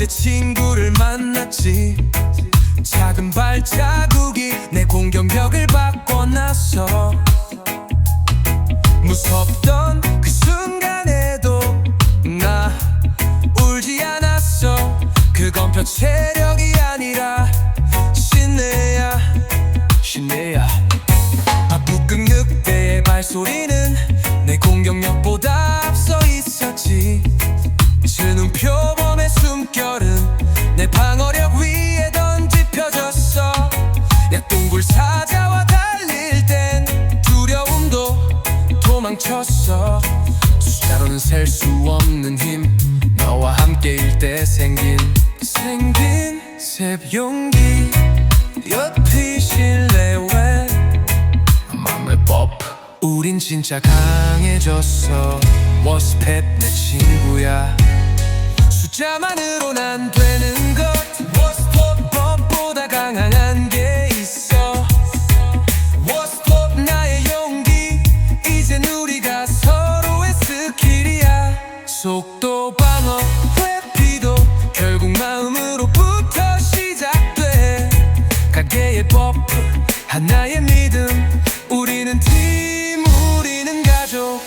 번째 친구를 만났지. 작은 발자국 셀 수 없는 힘. 너와 함께일 때 생긴 생긴 새 용기. 옆이 실내외 맘의 법. 우린 진짜 강해졌어. 워스펫 내 친구야. 숫자만으론 안 되는 가게의 버프 하나의 믿음. 우리는 팀 우리는 가족.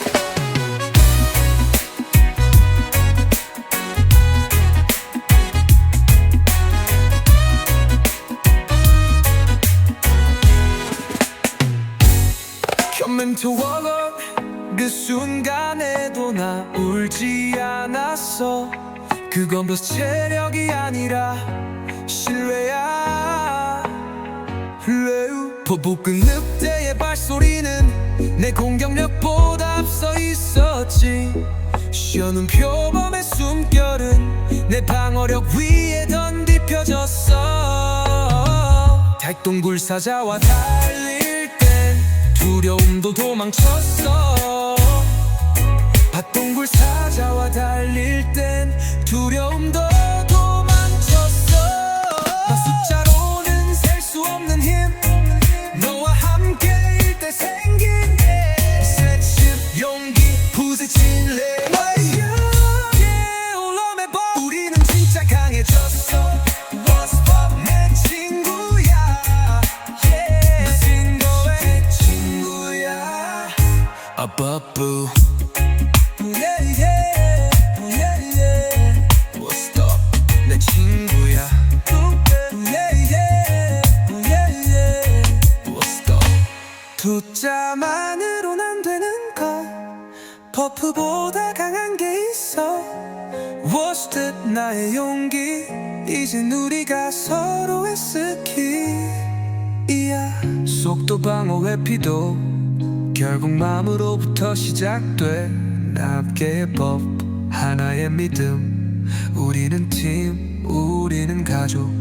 Walk up 그 순간에도 나 울지 않았어. 그건 플러스 체력이 아니라 포복근 늑대의 발소리는 내 공격력보다 앞서 있었지. 쉬어는 표범의 숨결은 내 방어력 위에 던집혀졌어. 달동굴 사자와 달릴 땐 두려움도 도망쳤어. 밭동굴 사자와 달릴 땐 두려움도 yeah, yeah. yeah, yeah. Yeah, yeah. yeah, yeah. Up 숫자만으론 안 되는 것 버프보다 강한 게 있어 that 나의 용기 이젠 우리가 서로의 스킬이야 속도 방어 회피도 결국 마음으로부터 시작돼. 남게의 법 하나의 믿음. 우리는 팀 우리는 가족